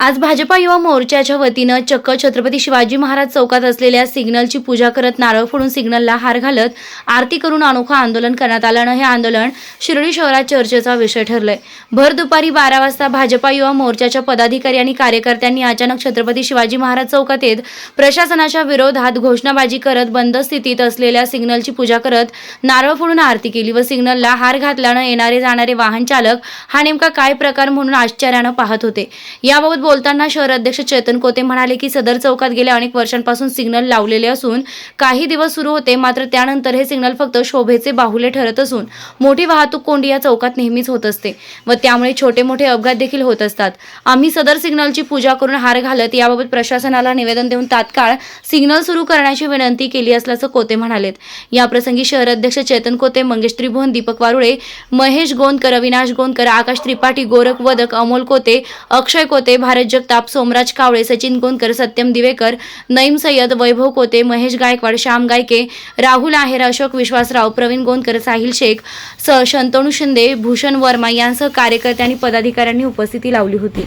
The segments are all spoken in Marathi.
आज भाजपा युवा मोर्चाच्या वतीनं चक्क छत्रपती शिवाजी महाराज चौकात असलेल्या सिग्नलची पूजा करत नारळ फोडून सिग्नलला हार घालत आरती करून अनोखं आंदोलन करण्यात आल्यानं हे आंदोलन शिर्डी शहरात चर्चेचा विषय ठरलंय. भर दुपारी बारा वाजता भाजपा युवा मोर्चाच्या पदाधिकारी आणि कार्यकर्त्यांनी अचानक छत्रपती शिवाजी महाराज चौकात येत प्रशासनाच्या विरोधात घोषणाबाजी करत बंद स्थितीत असलेल्या सिग्नलची पूजा करत नारळ फोडून आरती केली व सिग्नलला हार घातल्यानं येणारे जाणारे वाहन चालक हा नेमका काय प्रकार म्हणून आश्चर्यानं पाहत होते. याबाबत बोलताना शहर अध्यक्ष चेतन कोते म्हणाले की सदर चौकात गेल्या अनेक वर्षांपासून सिग्नल लावलेले असून काही दिवस सुरू होते मात्र त्यानंतर हे सिग्नल फक्त शोभेचे बाहुले ठरत असून मोठी वाहतूक कोंडी या चौकात नेहमीच होत असते व त्यामुळे छोटे मोठे अपघात देखील होत असतात. आम्ही सदर सिग्नलची पूजा करून हार घालत याबाबत प्रशासनाला निवेदन देऊन तात्काळ सिग्नल सुरू करण्याची विनंती केली असल्याचं कोते म्हणालेत. याप्रसंगी शहर अध्यक्ष चेतन कोते मंगेश त्रिभुवन दीपक वारुळे महेश गोंदकर अविनाश गोंदकर आकाश त्रिपाठी गोरख वदक अमोल कोते अक्षय कोते भारत जगताप सोमराज कावळे सचिन गोंदकर सत्यम दिवेकर नईम सय्यद वैभव कोते महेश गायकवाड श्याम गायके राहुल आहेर अशोक विश्वासराव प्रवीण गोंदकर साहिल शेख स शंतनू शिंदे भूषण वर्मा यांसह कार्यकर्त्यांनी पदाधिकाऱ्यांनी उपस्थिती लावली होती.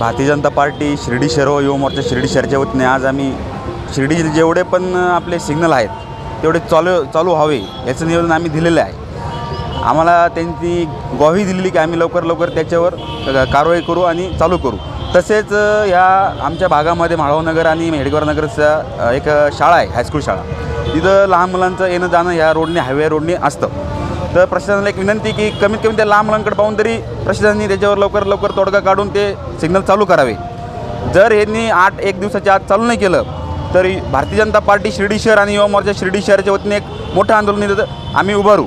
भारतीय जनता पार्टी शिर्डी शहर युवा मोर्चा शिर्डी शहरच्या वतीने आज आम्ही शिर्डी जेवढे पण आपले सिग्नल आहेत तेवढे चालू चालू व्हावे याचं निवेदन आम्ही दिलेलं आहे. आम्हाला त्यांनी ग्वाही दिलेली की आम्ही लवकर लवकर त्याच्यावर कारवाई करू आणि चालू करू. तसेच या आमच्या भागामध्ये माळवनगर आणि हेडगवर नगरचा एक शाळा आहे हायस्कूल शाळा. तिथं लहान मुलांचं येणं जाणं ह्या रोडने हायवे रोडने असतं. तर प्रशासनाला एक विनंती की कमीत कमी त्या लहान मुलांकडे पाहून तरी प्रशासनाने त्याच्यावर लवकर लवकर तोडगा काढून ते सिग्नल चालू करावे. जर यांनी आठ एक दिवसाच्या आत चालू नाही केलं तरी भारतीय जनता पार्टी शिर्डी शहर आणि युवा मोर्चा शिर्डी शहराच्या वतीने एक मोठं आंदोलन आम्ही उभारू.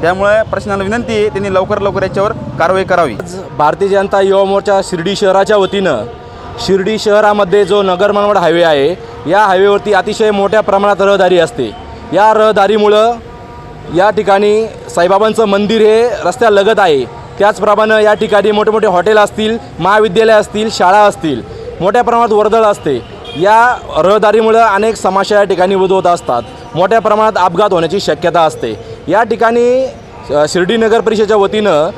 त्यामुळे प्रशासनाला विनंती आहे त्यांनी लवकर लवकर याच्यावर कारवाई करावी. आज भारतीय जनता युवा मोर्चा शिर्डी शहराच्या वतीनं शिर्डी शहरामध्ये जो नगर मनमाड हायवे आहे या हायवेवरती अतिशय मोठ्या प्रमाणात रहदारी असते. या रहदारीमुळं या ठिकाणी साईबाबांचं मंदिर हे रस्त्यालगत आहे. त्याचप्रमाणे या ठिकाणी मोठे मोठे हॉटेल असतील महाविद्यालय असतील शाळा असतील मोठ्या प्रमाणात वर्दळ असते. या रहदारीमुळं अनेक समस्या या ठिकाणी उद्भवत असतात. मोठ्या प्रमाणात अपघात होण्याची शक्यता असते. या ठिकाणी शिर्डी नगर परिषदेच्या वतीनं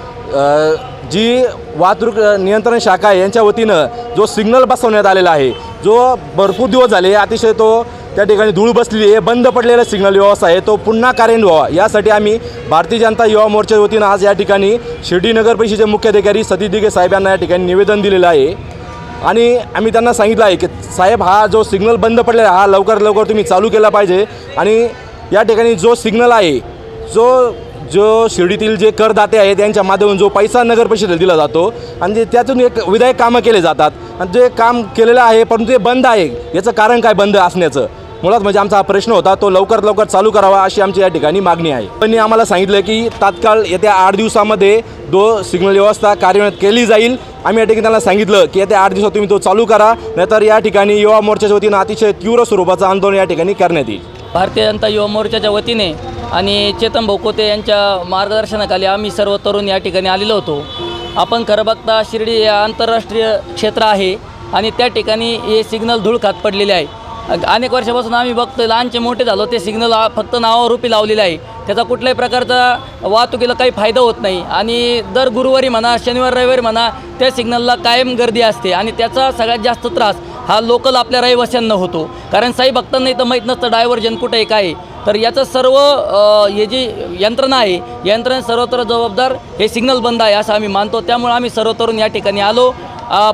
जी वाहतूक नियंत्रण शाखा आहे यांच्या वतीनं जो सिग्नल बसवण्यात आलेला आहे जो भरपूर दिवस झाले अतिशय तो त्या ठिकाणी धूळ बसलेली आहे बंद पडलेला सिग्नल व्यवस्था आहे तो पुन्हा कार्यान्वित व्हावा. यासाठी आम्ही भारतीय जनता युवा मोर्चाच्या वतीनं आज या ठिकाणी शिर्डी नगर परिषदेचे मुख्याधिकारी सतीदिगे साहेब यांना या ठिकाणी निवेदन दिलेलं आहे. आणि आम्ही त्यांना सांगितलं आहे की साहेब हा जो सिग्नल बंद पडलेला आहे, हा लवकर लवकर तुम्ही चालू केला पाहिजे. आणि या ठिकाणी जो सिग्नल आहे जो जो शिर्डीतील जे करदाते आहेत त्यांच्या माध्यमातून जो पैसा नगर परिषदेला दिला जातो आणि त्यातून एक विधायक कामं केले जातात. आणि जे काम केलेलं आहे परंतु ते बंद आहे. याचं कारण काय बंद असण्याचं? मुळात म्हणजे आमचा हा प्रश्न होता तो लवकर लवकर चालू करावा अशी आमची या ठिकाणी मागणी आहे. त्यांनी आम्हाला सांगितलं की तात्काळ येत्या आठ दिवसामध्ये दो सिग्नल व्यवस्था कार्यान्वित केली जाईल. आम्ही या ठिकाणी त्यांना सांगितलं की येत्या आठ दिवसात तुम्ही तो चालू करा नाहीतर या ठिकाणी युवा मोर्चाच्या वतीनं अतिशय तीव्र स्वरूपाचं आंदोलन या ठिकाणी करण्यात येईल. भारतीय जनता युवा मोर्चाच्या वतीने आणि चेतन भोकोते यांच्या मार्गदर्शनाखाली आम्ही सर्व तरुण या ठिकाणी आलेलो होतो. आपण खरं बघता शिर्डी हे आंतरराष्ट्रीय क्षेत्र आहे आणि त्या ठिकाणी हे सिग्नल धूळ खात पडलेले आहे. अनेक वर्षापासून आम्ही बघतो लहानचे मोठे झालो ते सिग्नल फक्त नावारूपी लावलेले आहे. त्याचा कुठल्याही प्रकारचा वाहतुकीला काही फायदा होत नाही. आणि दर गुरुवारी म्हणा शनिवार रविवारी म्हणा त्या सिग्नलला कायम गर्दी असते आणि त्याचा सगळ्यात जास्त त्रास हा लोकल आपल्या रहिवाशांना होतो. कारण साई भक्तांना इथं माहीत नसतं डायव्हर्जन कुठं आहे काय आहे. तर याचं सर्व हे जी यंत्रणा आहे यंत्रणा सर्वत्र जबाबदार हे सिग्नल बंद आहे असं आम्ही मानतो. त्यामुळे आम्ही सर्व या ठिकाणी आलो.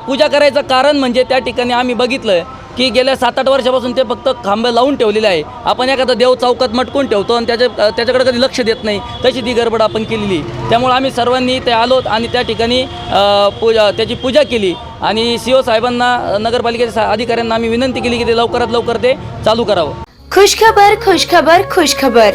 पूजा करायचं कारण म्हणजे त्या ठिकाणी आम्ही बघितलं की गेल्या सात आठ वर्षापासून ते फक्त खांबे लावून ठेवलेले आहे. आपण एखादा देव चौकात मटकून ठेवतो आणि त्याच्या त्याच्याकडे कधी लक्ष देत नाही. तशी ती गडबड आपण केलेली. त्यामुळे आम्ही सर्वांनी ते आलोत आणि त्या ठिकाणी पूजा त्याची पूजा केली. आणि सी ओ साहेबांना नगरपालिकेच्या अधिकाऱ्यांना आम्ही विनंती केली की ते लवकरात लवकर ते चालू करावं. खुशखबर खुशखबर खुशखबर.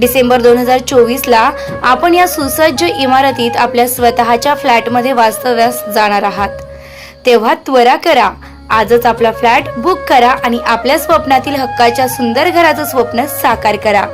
डिसेंबर दोन हजार चोवीसला आपण या सुसज्ज इमारतीत आपल्या स्वतःच्या फ्लॅटमध्ये वास्तव्यास जाणार आहात. तेव्हा त्वरा करा. आजच आपला फ्लॅट बुक करा आणि आपल्या स्वप्नातील हक्काच्या सुंदर घराचं स्वप्न साकार करा.